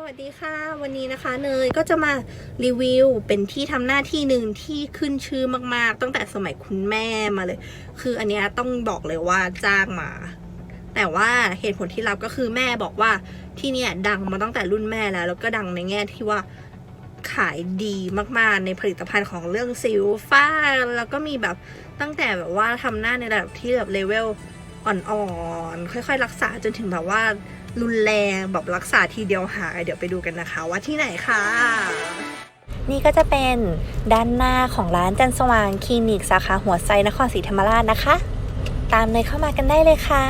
สวัสดีค่ะ วันนี้นะคะเนยก็จะมารีวิวเป็นที่ทำหน้าที่หนึ่งที่ขึ้นชื่อมากๆ ตั้งแต่สมัยคุณแม่มาเลย คืออันเนี้ยต้องบอกเลยว่าจ้างมา แต่ว่าเหตุผลที่รับก็คือแม่บอกว่าที่เนี่ยดังมาตั้งแต่รุ่นแม่แล้ว แล้วก็ดังในแง่ที่ว่าขายดีมากๆ ในผลิตภัณฑ์ของเรื่องสิวฝ้า แล้วก็มีแบบตั้งแต่แบบว่าทำหน้าในระดับที่แบบเลเวลอ่อนๆค่อย ๆ รักษาจนถึงแบบว่า รุนแรงแบบรักษาทีเดียวหาย เดี๋ยวไปดูกันนะคะ ว่าที่ไหนค่ะ นี่ก็จะเป็นด้านหน้าของร้านจันทร์สว่างคลินิกสาขาหัวไซนครศรีธรรมราชนะคะ ตามเลยเข้ามากันได้เลยค่ะ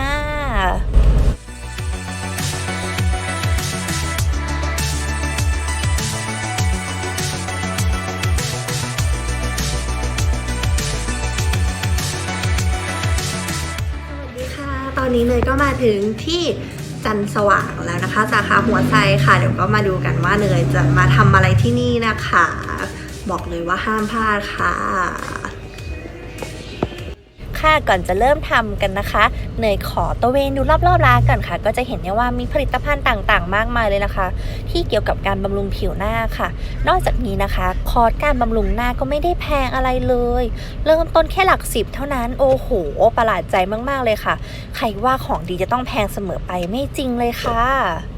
สวัสดีค่ะตอนนี้เนยก็มาถึงที่ จันสว่างแล้วนะคะ สาขาหัวไซค่ะ เดี๋ยวก็มาดูกันว่าเนยจะมาทำอะไรที่นี่นะคะ บอกเลยว่าห้ามพลาดค่ะ ค่ะก่อนจะเริ่มทำกันนะคะเนยขอตะเวนดูรอบๆร้านก่อนค่ะ ก็จะเห็นได้ว่ามีผลิตภัณฑ์ต่างๆ มากมายเลยนะคะ ที่เกี่ยวกับการบำรุงผิวหน้าค่ะ นอกจากนี้นะคะ คอร์สการบำรุงหน้าก็ไม่ได้แพงอะไรเลย เริ่มต้นแค่หลักสิบเท่านั้นโอ้โหประหลาดใจมากๆเลยค่ะ ใครว่าของดีจะต้องแพงเสมอไปไม่จริงเลยค่ะ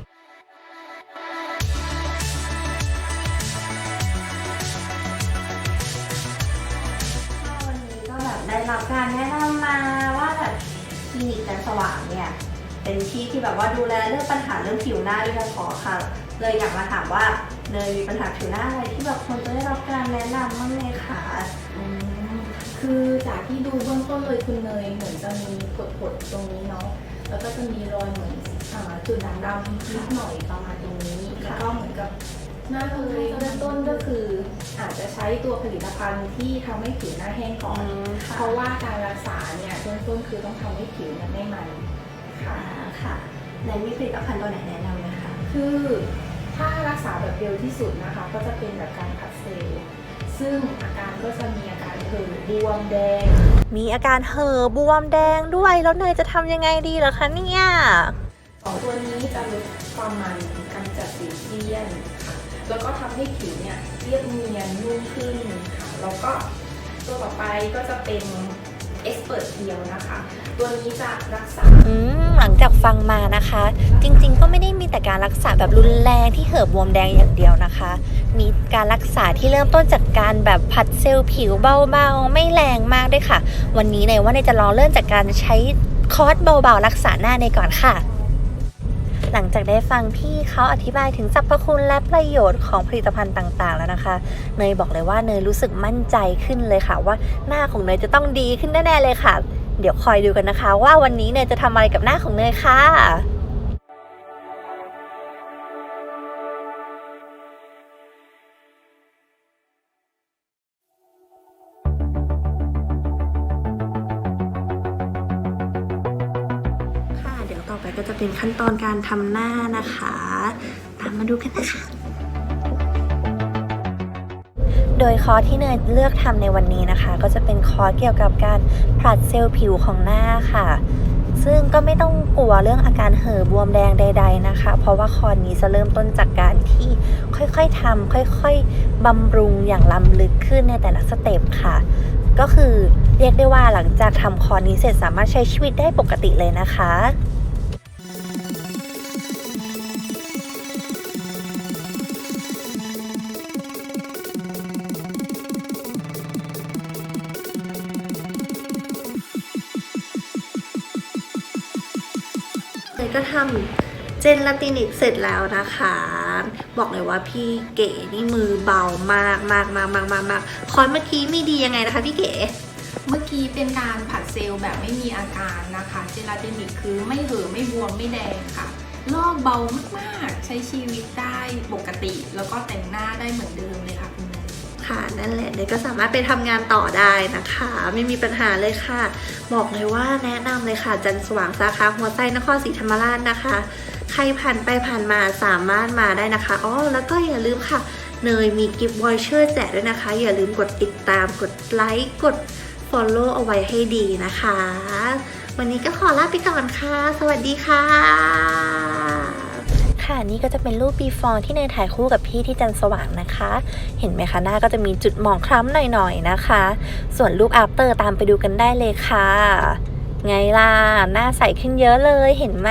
ได้รับการแนะนำมาว่าแบบคลินิกจันทร์สว่างเนี่ย เป็นที่ที่แบบว่าดูแลเรื่องปัญหาเรื่องผิวหน้าโดยเฉพาะค่ะ เลยอยากมาถามว่าเนยมีปัญหาผิวหน้าอะไรที่แบบควรจะได้รับการแนะนำบ้างไหมคะคือจากที่ดูเบื้องต้นเลยคุณเนยเหมือนจะมีผดๆตรงนี้เนาะแล้วก็จะมีรอยเหมือนจุดด่างดำนิดหน่อยประมาณตรงนี้แล้วก็เหมือนกับ หน้าเลยเบื้องต้นก็คืออาจจะใช้ตัวผลิตภัณฑ์ที่ทำให้ผิวหน้าแห้งก่อนค่ะเพราะว่าการรักษาเนี่ยเบื้องต้นคือต้องทำให้ผิวมันไม่มันค่ะอ่าค่ะเนยมีผลิตภัณฑ์ตัวไหนแนะนำไหมคะคือถ้ารักษาแบบเร็วที่สุดนะคะ ก็จะเป็นแบบการพัดเซลล์ซึ่งอาการก็จะมีอาการเหือบวมแดง มีอาการเห่อบวมแดงด้วยแล้วเนยจะทำยังไงดีล่ะคะเนี่ยสองตัวนี้จะลดความมันกำจัดสิวเซียนค่ะแล้วก็ทำให้ผิวเนี่ยเรียบเนียนนุ่มขึ้นค่ะแล้วก็ตัวต่อไปก็จะเป็นเอ็กซ์เพรสเดียวนะคะ ตัวนี้จะรักษาหลังจากฟังมานะคะ จริงๆ ก็ไม่ได้มีแต่การรักษาแบบรุนแรงที่เหือบบวมแดงอย่างเดียวนะคะ มีการรักษาที่เริ่มต้นจากการแบบผัดเซลล์ผิวเบาๆ ไม่แรงมากด้วยค่ะ วันนี้เนยว่าเนยจะลองเริ่มจากการใช้คอร์สเบาๆ รักษาหน้าในยก่อนค่ะ หลังจากได้ฟังพี่เขาอธิบายถึงสรรพคุณและประโยชน์ของผลิตภัณฑ์ต่างๆ แล้วนะคะ เนยบอกเลยว่าเนยรู้สึกมั่นใจขึ้นเลยค่ะ ว่าหน้าของเนยจะต้องดีขึ้นแน่ๆเลยค่ะ เดี๋ยวคอยดูกันนะคะ ว่าวันนี้เนยจะทำอะไรกับหน้าของเนยค่ะค่ะ ก็จะเป็นขั้นตอนการทำหน้านะคะ ตามมาดูกันนะคะ โดยคอร์สที่เนยเลือกทำในวันนี้นะคะ ก็จะเป็นคอร์สเกี่ยวกับการผลัดเซลล์ผิวของหน้าค่ะซึ่งก็ไม่ต้องกลัวเรื่องอาการเห่อบวมแดงใด ๆนะคะ เพราะว่าคอนี้จะเริ่มต้นจากการที่ค่อยๆทำค่อยๆบำรุงอย่างล้ำลึกขึ้นในแต่ละสเต็ปค่ะ ก็คือเรียกได้ว่าหลังจากทำคอนี้เสร็จสามารถใช้ชีวิตได้ปกติเลยนะคะ ก็ทำเจนลาตินิกเสร็จแล้วนะคะ บอกเลยว่าพี่เก๋นี่มือเบามากมากมากมากมากมากคอนเมื่อกี้ไมีดียังไงนะคะพี่เก๋เมื่อกี้เป็นการผัดเซลล์แบบไม่มีอาการนะคะ เจลาตินิกคือไม่เห่อไม่บวมไม่แดงค่ะ ลอกเบามากๆ ใช้ชีวิตได้ปกติ แล้วก็แต่งหน้าได้เหมือนเดิมเลยค่ะคุณ ค่ะนั่นแหละเด็กก็สามารถไปทำงานต่อได้นะคะ ไม่มีปัญหาเลยค่ะ บอกเลยว่าแนะนำเลยค่ะ จันสว่างสาขาหัวไส้นครศรีธรรมราชนะคะ ใครผ่านไปผ่านมาสามารถมาได้นะคะอ๋อแล้วก็อย่าลืมค่ะเนยมีกิฟต์วอยเชอร์แจกด้วยนะคะ อย่าลืมกดติดตามกดไลค์กด Follow เอาไว้ให้ดีนะคะ วันนี้ก็ขอลาไปก่อนค่ะ สวัสดีค่ะ ค่ะ นี่ก็จะเป็นรูป before ที่เนยถ่ายคู่กับพี่ที่จันสว่างนะคะ เห็นไหมคะหน้าก็จะมีจุดหมองคล้ำหน่อยๆนะคะ ส่วนรูป after ตามไปดูกันได้เลยค่ะ ไงล่ะ หน้าใสขึ้นเยอะเลยเห็นไหม